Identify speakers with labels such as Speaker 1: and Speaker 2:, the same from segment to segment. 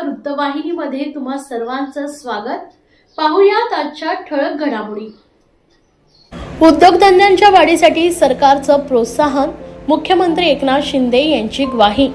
Speaker 1: महाराष्ट्र वृत्तवाहिनीमध्ये तुम्हा सर्वांचं स्वागत. पाहुयात आजच्या ठळक घडामोडी. उद्योगधंद्यांच्या वाढीसाठी सरकारचं प्रोत्साहन मुख्यमंत्री एकनाथ शिंदे यांची ग्वाही.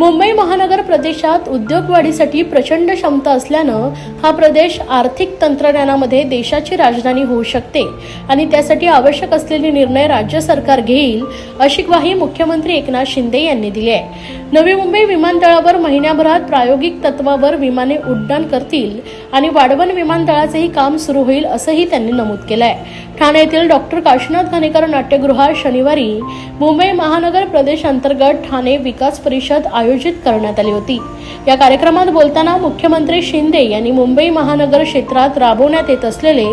Speaker 1: मुंबई महानगर प्रदेशात उद्योग वाढीसाठी प्रचंड क्षमता असल्यानं हा प्रदेश आर्थिक तंत्रज्ञानामध्ये देशाची राजधानी होऊ शकते आणि त्यासाठी आवश्यक असलेले निर्णय राज्य सरकार घेईल अशी ग्वाही मुख्यमंत्री एकनाथ शिंदे यांनी दिली आहे. नवी मुंबई विमानतळावर महिन्याभरात प्रायोगिक तत्वावर विमाने उड्डाण करतील आणि वाढवण विमानतळाचेही काम सुरू होईल असंही त्यांनी नमूद केलं आहे ठाणे येथील डॉक्टर काशीनाथ घाणेकर नाट्यगृहात शनिवारी मुंबई महानगर प्रदेश अंतर्गत ठाणे विकास परिषद आयोजित करण्यात आली होती. या कार्यक्रमात बोलताना मुख्यमंत्री शिंदे यांनी मुंबई महानगर क्षेत्रात राबवण्यात येत असलेले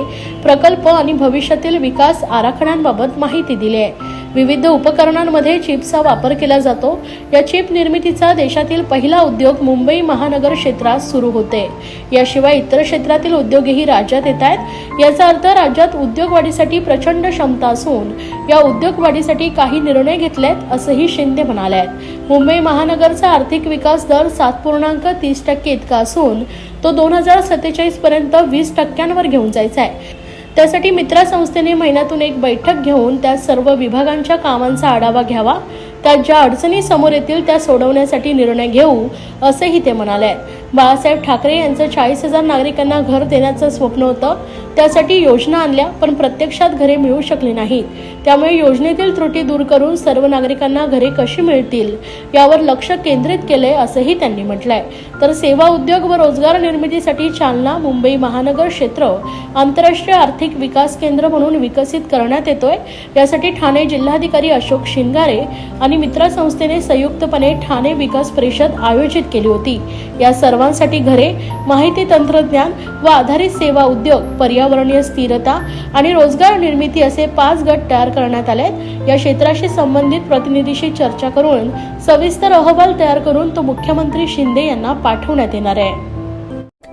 Speaker 1: प्रकल्प आणि भविष्यातील विकास आराखड्यांबाबत माहिती दिली आहे. विविध उपकरणांमध्ये चिपचा वापर केला जातो. या चिप निर्मितीचा देशातील पहिला उद्योग मुंबई महानगर क्षेत्रात सुरू होते. याशिवाय इतर क्षेत्रातील उद्योगही राज्यात येत आहेत. याचा अर्थ राज्यात उद्योग वाढीसाठी प्रचंड क्षमता असून या उद्योग वाढीसाठी काही निर्णय घेतलेत असंही शिंदे म्हणाले आहेत मुंबई महानगरचा आर्थिक विकास दर सात पूर्णांक तीस टक्के इतका असून तो दोन हजार सत्तेचाळीस पर्यंत वीस टक्क्यांवर घेऊन जायचा आहे. त्यासाठी मित्रा संस्थेने महिन्यातून एक बैठक घेऊन त्या सर्व विभागांच्या कामांचा आढावा घ्यावा. त्या ज्या अडचणी समोर येतील त्या सोडवण्यासाठी निर्णय घेऊ असेही ते म्हणाले. बाळासाहेब ठाकरे यांचं चाळीस हजार नागरिकांना घर देण्याचं स्वप्न होतं. त्यासाठी योजना आणल्या पण प्रत्यक्षात घरे मिळू शकली नाहीत. त्यामुळे योजनेतील त्रुटी दूर करून सर्व नागरिकांना घरे कशी मिळतील यावर लक्ष केंद्रित केले असंही त्यांनी म्हटलंय. तर सेवा उद्योग व रोजगार निर्मितीसाठी चालना मुंबई महानगर क्षेत्र आंतरराष्ट्रीय आर्थिक विकास केंद्र म्हणून विकसित करण्यात येतोय. यासाठी ठाणे जिल्हाधिकारी अशोक शिंगारे आणि मित्रा संस्थेने संयुक्तपणे ठाणे विकास परिषद आयोजित केली होती. या सर्वांसाठी घरे माहिती तंत्रज्ञान व आधारित सेवा उद्योग पर्यावरणीय स्थिरता आणि रोजगार निर्मिती असे पाच गट तयार करण्यात आले या क्षेत्राशी संबंधित प्रतिनिधीशी चर्चा करून सविस्तर अहवाल तयार करून तो मुख्यमंत्री शिंदे यांना पाठवण्यात येणार आहे.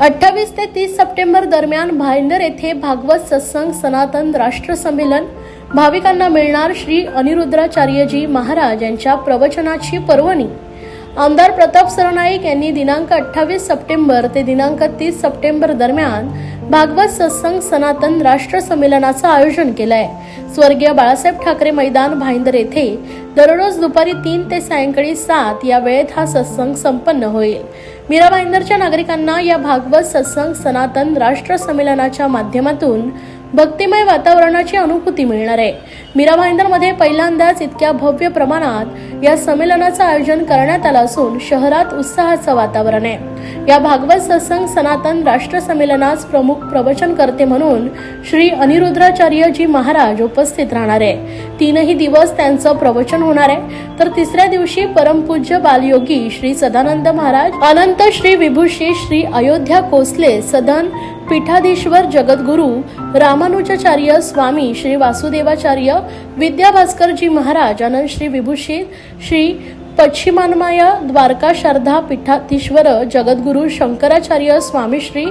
Speaker 1: अठ्ठावीस ते तीस सप्टेंबर दरम्यान भाईंदर येथे भागवत सत्संग सनातन राष्ट्र संमेलन भाविकांना मिळणार श्री अनिरुद्राचार्यजी महाराज यांच्या प्रवचनाची पर्वणी. आमदार प्रताप सरनाईक यांनी दिनांक अठ्ठावीस सप्टेंबर ते दिनांक तीस सप्टेंबर दरम्यान भागवत सत्संग सनातन राष्ट्र संमेलनाचं आयोजन केलं आहे स्वर्गीय बाळासाहेब ठाकरे मैदान भाईंदर येथे दररोज दुपारी तीन ते सायंकाळी सात या वेळेत हा सत्संग संपन्न होईल. मीरा भाईंदरच्या नागरिकांना या भागवत सत्संग सनातन राष्ट्र संमेलनाच्या माध्यमातून भक्तिमय वातावरणाची अनुभूती मिळणार आहे. मीरा भाईंदरमध्ये पहिल्यांदाच इतक्या भव्य प्रमाणात या संमेलनाचं आयोजन करण्यात आलं असून शहरात उत्साहाचं वातावरण आहे. या भागवत सत्संग सनातन राष्ट्र संमेलनास प्रमुख प्रवचनकर्ते म्हणून श्री अनिरुद्राचार्यजी महाराज उपस्थित राहणार आहे. तीनही दिवस त्यांचं प्रवचन होणार आहे. तर तिसऱ्या दिवशी परमपूज्य बालयोगी श्री सदानंद महाराज अनंत श्री विभूषी श्री अयोध्या कोसले सदन पीठाधीश्वर जगद्गुरु रामानुजाचार्य स्वामी श्री वासुदेवाचार्य विद्याभास्करजी महाराज आनंद श्री विभूषित श्री पश्चिमान्माया द्वारका शारदा पीठाधीश्वर जगद्गुरु शंकराचार्य स्वामी श्री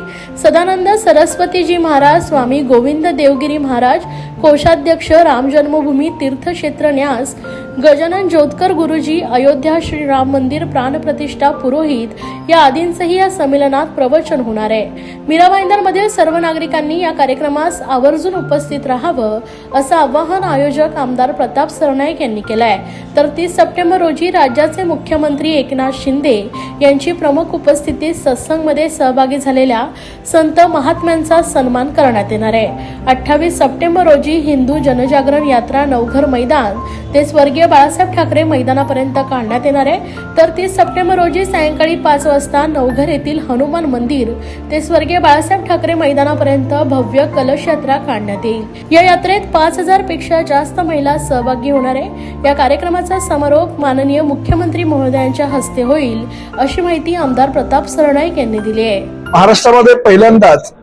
Speaker 1: सदानंद सरस्वतीजी महाराज स्वामी गोविंद देवगिरी महाराज कोषाध्यक्ष राम जन्मभूमी तीर्थक्षेत्र न्यास गजानन ज्योतकर गुरुजी अयोध्या श्री राम मंदिर प्राणप्रतिष्ठा पुरोहित या आदींचंही या संमेलनात प्रवचन होणार आहे. मीरा भाईंदरमधील सर्व नागरिकांनी या कार्यक्रमास आवर्जून उपस्थित राहावं असं आवाहन आयोजक आमदार प्रताप सरनाईक यांनी केलं आहे तर तीस सप्टेंबर रोजी राज्याचे मुख्यमंत्री एकनाथ शिंदे यांची प्रमुख उपस्थितीत सत्संगमध्ये सहभागी झालेल्या संत महात्म्यांचा सन्मान करण्यात येणार आहे. अठ्ठावीस सप्टेंबर रोजी हिंदू जनजागरण यात्रा नवघर मैदान ते स्वर्गीय बाळासाहेब ठाकरे मैदानापर्यंत काढण्यात येणार आहे. तर तीस सप्टेंबर रोजी सायंकाळी पाच वाजता नवघर येथील हनुमान मंदिर ते स्वर्गीय बाळासाहेब ठाकरे मैदानापर्यंत भव्य कलश यात्रा काढण्यात येईल. या यात्रेत पाच हजारपेक्षा जास्त महिला सहभागी होणार आहे. या कार्यक्रमाचा समारोप माननीय मुख्यमंत्री महोदयांच्या हस्ते होईल अशी माहिती आमदार प्रताप सरनाईक यांनी दिली आहे.
Speaker 2: महाराष्ट्रामध्ये पहिल्यांदाच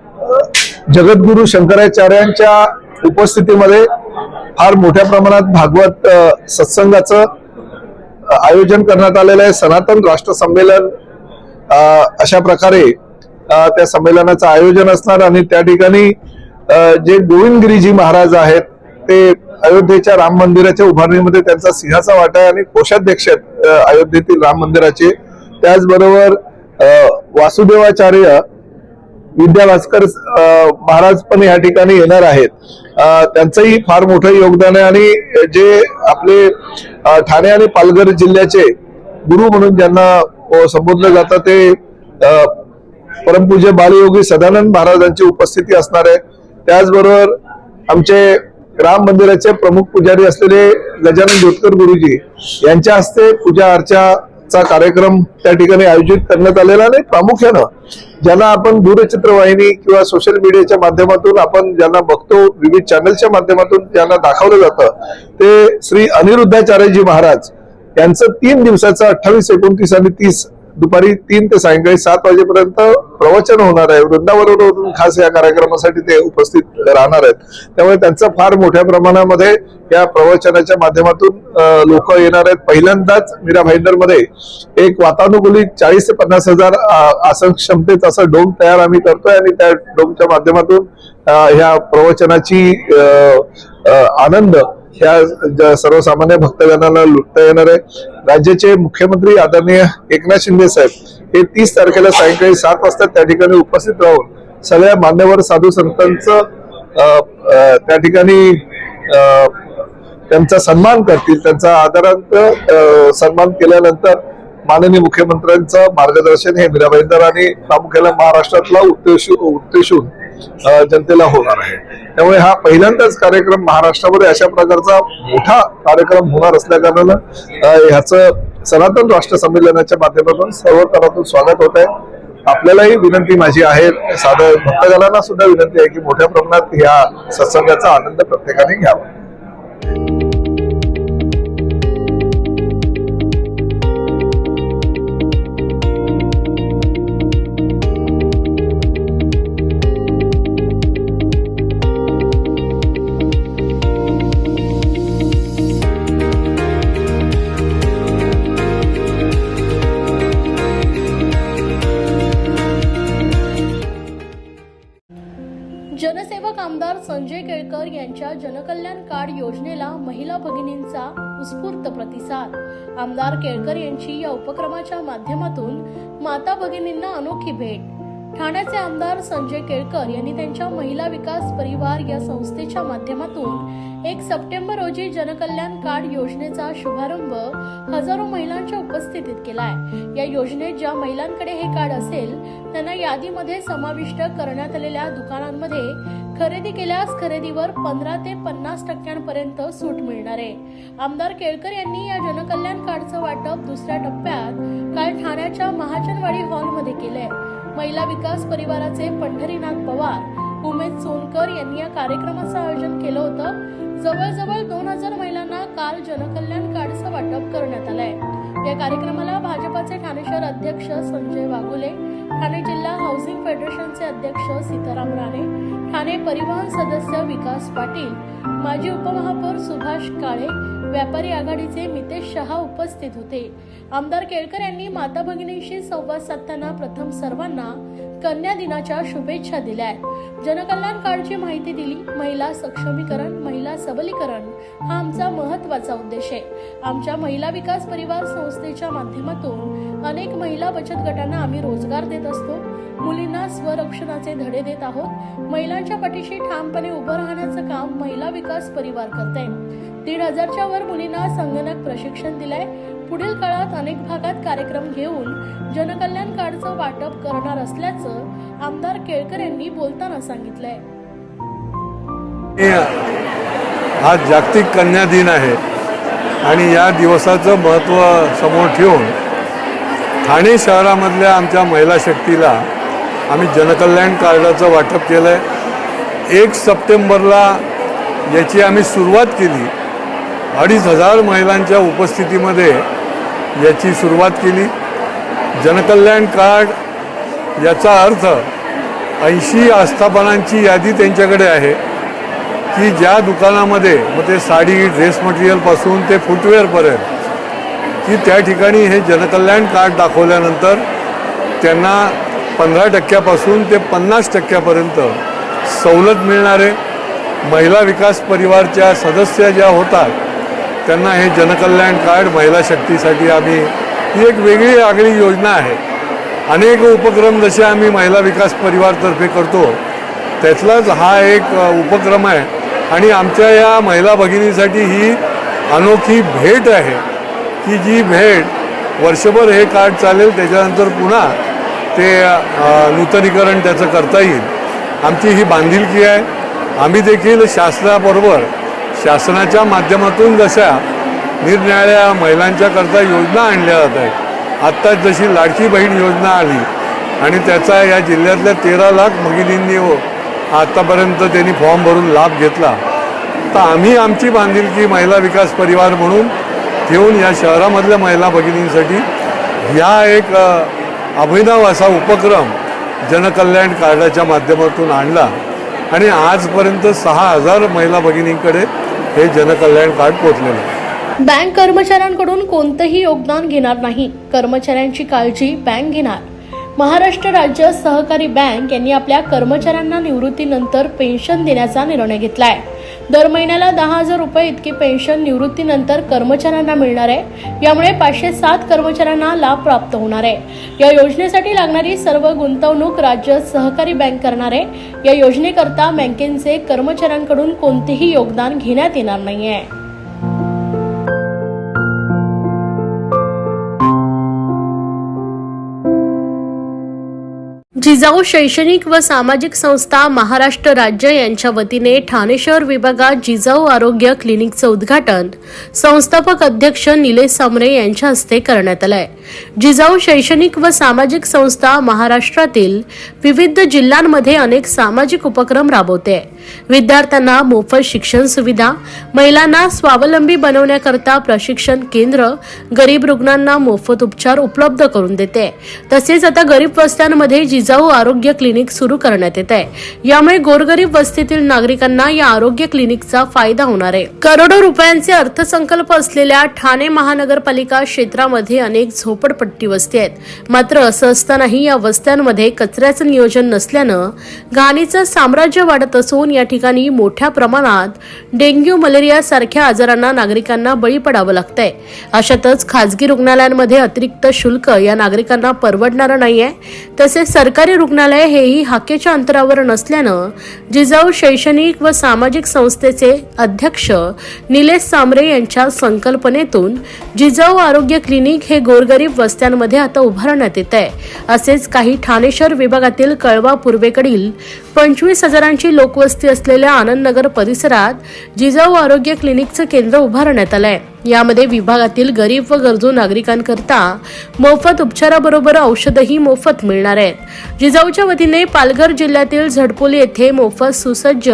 Speaker 2: जगद्गुरु शंकराचार्यांच्या उपस्थितीमध्ये फार मोठ्या प्रमाणात भागवत सत्संगाचं आयोजन करण्यात आलेलं आहे. सनातन राष्ट्र संमेलन अशा प्रकारे त्या संमेलनाचं आयोजन असणार आणि त्या ठिकाणी जे गोविंदगिरीजी महाराज आहेत ते अयोध्येच्या राम मंदिराच्या उभारणीमध्ये त्यांचा सिंहाचा वाटा आहे आणि कोषाध्यक्ष आहेत अयोध्येतील राम मंदिराचे. त्याचबरोबर वासुदेवाचार्य विद्याभास्कर महाराज पण या ठिकाणी येणार आहेत. त्यांचंही फार मोठं योगदान आहे आणि जे आपले ठाणे आणि पालघर जिल्ह्याचे गुरु म्हणून ज्यांना संबोधलं जातं ते परमपूज्य बालयोगी सदानंद महाराजांची उपस्थिती असणार आहे. त्याचबरोबर आमचे राम मंदिराचे प्रमुख पुजारी असलेले गजानन जोतकर गुरुजी यांच्या हस्ते पूजा अर्चा चा कार्यक्रम त्या ठिकाणी आयोजित करण्यात आलेला नाही प्रामुख्यानं ज्यांना आपण दूरचित्रवाहिनी किंवा सोशल मीडियाच्या माध्यमातून आपण ज्यांना बघतो विविध चॅनलच्या माध्यमातून ज्यांना दाखवलं जातं ते श्री अनिरुद्धाचार्यजी महाराज यांचं तीन दिवसाचं अठ्ठावीस एकोणतीस आणि तीस दुपारी तीन ते सायंकाळी सात वाजेपर्यंत प्रवचन होणार आहे. वृंदावनवरून खास या कार्यक्रमासाठी ते उपस्थित राहणार आहेत. त्यामुळे त्यांचं फार मोठ्या प्रमाणामध्ये या प्रवचनाच्या माध्यमातून लोक येणार आहेत. पहिल्यांदाच मीरा भाईंदरमध्ये एक वातानुकूलित चाळीस ते पन्नास हजार आसन क्षमतेचा असा डोम तयार आम्ही करतोय आणि त्या डोमच्या माध्यमातून ह्या प्रवचनाची आनंद ह्या सर्वसामान्य भक्तजनांना लुटता येणार आहे. राज्याचे मुख्यमंत्री आदरणीय एकनाथ शिंदे साहेब हे तीस तारखेला सायंकाळी सात वाजता त्या ठिकाणी उपस्थित राहून सगळ्या मान्यवर साधू संतांचं त्या ठिकाणी त्यांचा सन्मान करतील त्यांचा आदरांत सन्मान केल्यानंतर माननीय मुख्यमंत्र्यांचं मार्गदर्शन हे मीरा भाईंदर आणि प्रामुख्याने महाराष्ट्रातला उत्तेशू उत्तेशून जनतेला होणार आहे. त्यामुळे हा पहिल्यांदाच कार्यक्रम महाराष्ट्रामध्ये अशा प्रकारचा मोठा कार्यक्रम होणार असल्या कारणानं ह्याचं सनातन राष्ट्र संमेलनाच्या माध्यमातून सर्व स्तरातून स्वागत होत आहे आपल्यालाही विनंती माझी आहे साधं भक्तजनांना सुद्धा विनंती आहे की मोठ्या प्रमाणात ह्या सत्संगाचा आनंद प्रत्येकाने घ्यावा.
Speaker 1: संजय केळकर यांच्या जनकल्याण कार्ड योजनेला महिला भगिनींचा उत्स्फूर्त प्रतिसाद. आमदार केळकर यांची या उपक्रमाच्या माध्यमातून माता भगिनींना अनोखी भेट. ठाण्याचे आमदार संजय केळकर यांनी त्यांच्या महिला विकास परिवार या संस्थेच्या माध्यमातून एक सप्टेंबर रोजी जनकल्याण कार्ड योजनेचा शुभारंभ हजारो महिलांच्या उपस्थितीत केलाय. या योजनेत ज्या महिलांकडे हे कार्ड असेल त्यांना यादीमध्ये समाविष्ट करण्यात आलेल्या दुकानांमध्ये खरेदी केल्यास खरेदीवर पंधरा ते पन्नास टक्क्यांपर्यंत सूट मिळणार आहे. आमदार केळकर यांनी या जनकल्याण कार्डचं वाटप दुसऱ्या टप्प्यात काल ठाण्याच्या महाजनवाडी हॉलमध्ये केलंय. महिला विकास परिवाराचे पंढरीनाथ पवार उमेद सोनकर यांनी या कार्यक्रमाचं आयोजन केलं होतं. जवळजवळ दोन हजार महिलांना काल जनकल्याण कार्डचं वाटप करण्यात आलंय. या कार्यक्रमाला भाजपाचे ठाणे शहर अध्यक्ष संजय वाघुले ठाणे जिल्हा हाऊसिंग फेडरेशनचे अध्यक्ष सीताराम राणे ठाणे परिवहन सदस्य विकास पाटील माजी उपमहापौर सुभाष काळे व्यापारी आघाडीचे मितेश शहा उपस्थित होते. आमदार केळकर यांनी माता भगिनींशी संवाद साधताना प्रथम सर्वांना कन्या दिनाच्या शुभेच्छा दिल्या आहेत. जनकल्याण कार्डची माहिती दिली महिला सक्षमीकरण महिला सबलीकरण हा आमचा महत्त्वाचा उद्देश आहे. आमच्या महिला विकास परिवार संस्थेच्या माध्यमातून अनेक महिला बचत गटांना आम्ही रोजगार देत असतो. मुलींना स्वरक्षणाचे धडे देत आहोत. महिलांच्या पाठीशी ठामपणे उभं राहण्याचं काम महिला विकास परिवार करते. दीड हजारच्या वर मुलींना संगणक प्रशिक्षण दिलंय. पुढील काळात अनेक भागात कार्यक्रम घेऊन जनकल्याण कार्डचं वाटप करणार असल्याचं आमदार केळकर यांनी बोलताना सांगितलंय.
Speaker 3: आज जागतिक कन्या दिन आहे. आणि या दिवसाचं महत्त्व समोर ठेवून ठाणे शहरामधल्या आमच्या महिला शक्तीला आम्ही जनकल्याण कार्डाचं वाटप केलं आहे एक सप्टेंबरला याची आम्ही सुरुवात केली. अडीच हजार महिलांच्या उपस्थितीमध्ये याची सुरुवात केली. जनकल्याण कार्ड याचा अर्थ ऐंशी आस्थापनांची यादी त्यांच्याकडे आहे की ज्या दुकानामध्ये मग ते साडी ड्रेस मटेरियलपासून ते फुटवेअरपर्यंत की त्या ठिकाणी हे जनकल्याण कार्ड दाखवल्यानंतर त्यांना पंधरा टक्क्यापासून ते पन्नास टक्क्यापर्यंत सवलत मिळणारे महिला विकास परिवारच्या सदस्य ज्या होतात त्यांना हे जनकल्याण कार्ड महिला शक्तीसाठी आम्ही ही एक वेगळी आगळी योजना आहे. अनेक उपक्रम जसे आम्ही महिला विकास परिवारतर्फे करतो त्यातलाच हा एक उपक्रम आहे. आणि आमच्या या महिला भगिनीसाठी ही अनोखी भेट आहे की जी भेट वर्षभर हे कार्ड चालेल त्याच्यानंतर पुन्हा ते नूतनीकरण त्याचं करता येईल. आमची ही बांधिलकी आहे. आम्ही देखील शासनाबरोबर शासनाच्या माध्यमातून जशा निरनिराळ्या महिलांच्याकरता योजना आणल्या जात आहेत आत्ताच जशी लाडकी बहीण योजना आली आणि त्याचा या जिल्ह्यातल्या तेरा लाख भगिनींनी हो आत्तापर्यंत त्यांनी फॉर्म भरून लाभ घेतला तर आम्ही आमची बांधिलकी महिला विकास परिवार म्हणून घेऊन या शहरामधल्या महिला भगिनींसाठी ह्या एक अभिनव असा उपक्रम जनकल्याण कार्डाच्या माध्यमातून आणला. आणि आजपर्यंत सहा हजार महिला भगिनींकडे हे जनकल्याण कार्ड पोचलेलं आहे.
Speaker 1: बँक कर्मचाऱ्यांकडून कोणतंही योगदान घेणार नाही. कर्मचाऱ्यांची काळजी बँक घेणार. महाराष्ट्र राज्य सहकारी बँक यांनी आपल्या कर्मचाऱ्यांना निवृत्तीनंतर पेन्शन देण्याचा निर्णय घेतला आहे दर महिन्याला दहा हजार रुपये इतकी पेन्शन निवृत्तीनंतर कर्मचाऱ्यांना मिळणार आहे. यामुळे पाचशे सात कर्मचाऱ्यांना लाभ प्राप्त होणार आहे. या योजनेसाठी लागणारी सर्व गुंतवणूक राज्य सहकारी बँक करणार आहे. या योजनेकरता बँकेचे कर्मचाऱ्यांकडून कोणतेही योगदान घेण्यात येणार नाही आहे जिजाऊ शैक्षणिक व सामाजिक संस्था महाराष्ट्र राज्य यांच्या वतीने ठाणे शहर विभागात जिजाऊ आरोग्य क्लिनिकचं उद्घाटन संस्थापक अध्यक्ष निलेश सामरे यांच्या हस्ते करण्यात आलंय. जिजाऊ शैक्षणिक व सामाजिक संस्था महाराष्ट्रातील विविध जिल्ह्यांमध्ये अनेक सामाजिक उपक्रम राबवते. विद्यार्थ्यांना मोफत शिक्षण सुविधा महिलांना स्वावलंबी बनवण्याकरता प्रशिक्षण केंद्र गरीब रुग्णांना मोफत उपचार उपलब्ध करून देते. तसेच आता गरीब वस्त्यांमध्ये जिजाऊ आरोग्य क्लिनिक सुरू करण्यात येत आहे. यामुळे गोरगरीब वस्तीतील नागरिकांना या आरोग्य क्लिनिकचा फायदा होणार आहे. करोडो रुपयांचे अर्थसंकल्प असलेल्या ठाणे महानगरपालिका क्षेत्रामध्ये अनेक झोपडपट्टी वस्ती आहेत. मात्र असं असतानाही या वस्त्यांमध्ये कचऱ्याचं नियोजन नसल्यानं घाणीचं साम्राज्य वाढत असून या ठिकाणी मोठ्या प्रमाणात डेंग्यू मलेरिया सारख्या आजारांना नागरिकांना बळी पडावं लागतंय. अशातच खासगी रुग्णालयांमध्ये अतिरिक्त शुल्क या नागरिकांना परवडणारं नाहीये. तसेच सरकारी रुग्णालय हेही हाकेच्या अंतरावर नसल्यानं जिजाऊ शैक्षणिक व सामाजिक संस्थेचे अध्यक्ष निलेश सामरे यांच्या संकल्पनेतून जिजाऊ आरोग्य क्लिनिक हे गोरगरीब वस्त्यांमध्ये आता उभारण्यात येत आहे असेच काही ठाणे शहर विभागातील कळवा पूर्वेकडील पंचवीस हजारांची लोकवस्ती वस्ती असलेल्या आनंदनगर परिसरात जिजाऊ आरोग्य क्लिनिकचं केंद्र उभारण्यात आलंय. यामध्ये विभागातील गरीब व गरजू नागरिकांकरता मोफत उपचाराबरोबर औषधही मोफत मिळणार आहेत. जिजाऊच्या वतीने पालघर जिल्ह्यातील झडपोली येथे मोफत सुसज्ज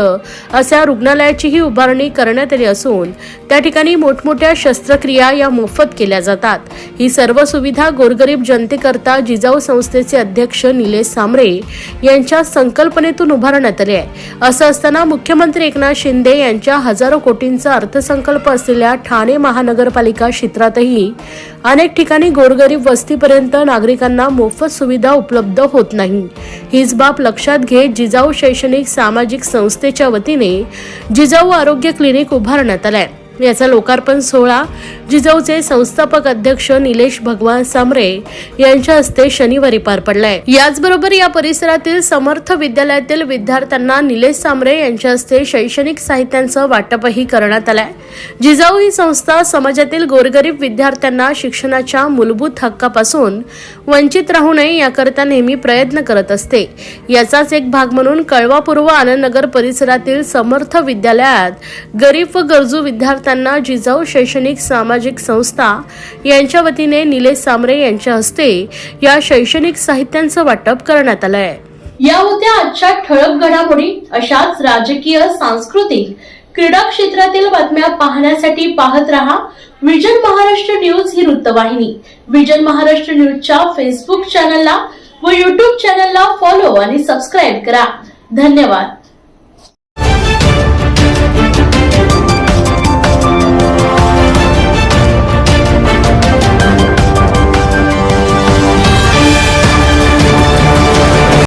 Speaker 1: अशा रुग्णालयाचीही उभारणी करण्यात आली असून त्या ठिकाणी मोठमोठ्या शस्त्रक्रिया या मोफत केल्या जातात. ही सर्व सुविधा गोरगरीब जनतेकरता जिजाऊ संस्थेचे अध्यक्ष निलेश सांबरे यांच्या संकल्पनेतून उभारण्यात आले आहे. असं असताना मुख्यमंत्री एकनाथ शिंदे यांच्या हजारो कोटींचा अर्थसंकल्प असलेल्या ठाणे महानगरपालिका क्षेत्रातही अनेक ठिकाणी गोरगरीब वस्तीपर्यंत नागरिकांना मोफत सुविधा उपलब्ध होत नाही. हीच बाब लक्षात घेत जिजाऊ शैक्षणिक सामाजिक संस्थेच्या वतीने जिजाऊ आरोग्य क्लिनिक उभारण्यात आलाय. याचा लोकार्पण सोहळा जिजाऊचे संस्थापक अध्यक्ष निलेश भगवान सामरे यांच्या हस्ते शनिवारी पार पडलाय. याचबरोबर या परिसरातील समर्थ विद्यालयातील विद्यार्थ्यांना निलेश सामरे यांच्या हस्ते शैक्षणिक साहित्यांचं वाटपही करण्यात आलंय. जिजाऊ ही संस्था समाजातील गोरगरीब विद्यार्थ्यांना शिक्षणाच्या मूलभूत हक्कापासून वंचित राहू नये याकरता नेहमी प्रयत्न करत असते. याचाच एक भाग म्हणून कळवा पूर्व आनंदनगर परिसरातील समर्थ विद्यालयात गरीब व गरजू विद्यार्थ्यांना जिजाऊ शैक्षणिक सामाजिक संस्था यांच्या वतीने निलेश सामरे यांच्या हस्ते या शैक्षणिक साहित्यांचं वाटप करण्यात आलं आहे या होत्या आजच्या ठळक घडामोडी अशाच राजकीय सांस्कृतिक क्रीडा क्षेत्रातील बातम्या पाहण्यासाठी पाहत रहा विजन महाराष्ट्र न्यूज ही वृत्तवाहिनी. विजन महाराष्ट्र न्यूजच्या फेसबुक चॅनलला व युट्यूब चॅनलला फॉलो आणि सबस्क्राईब करा. धन्यवाद.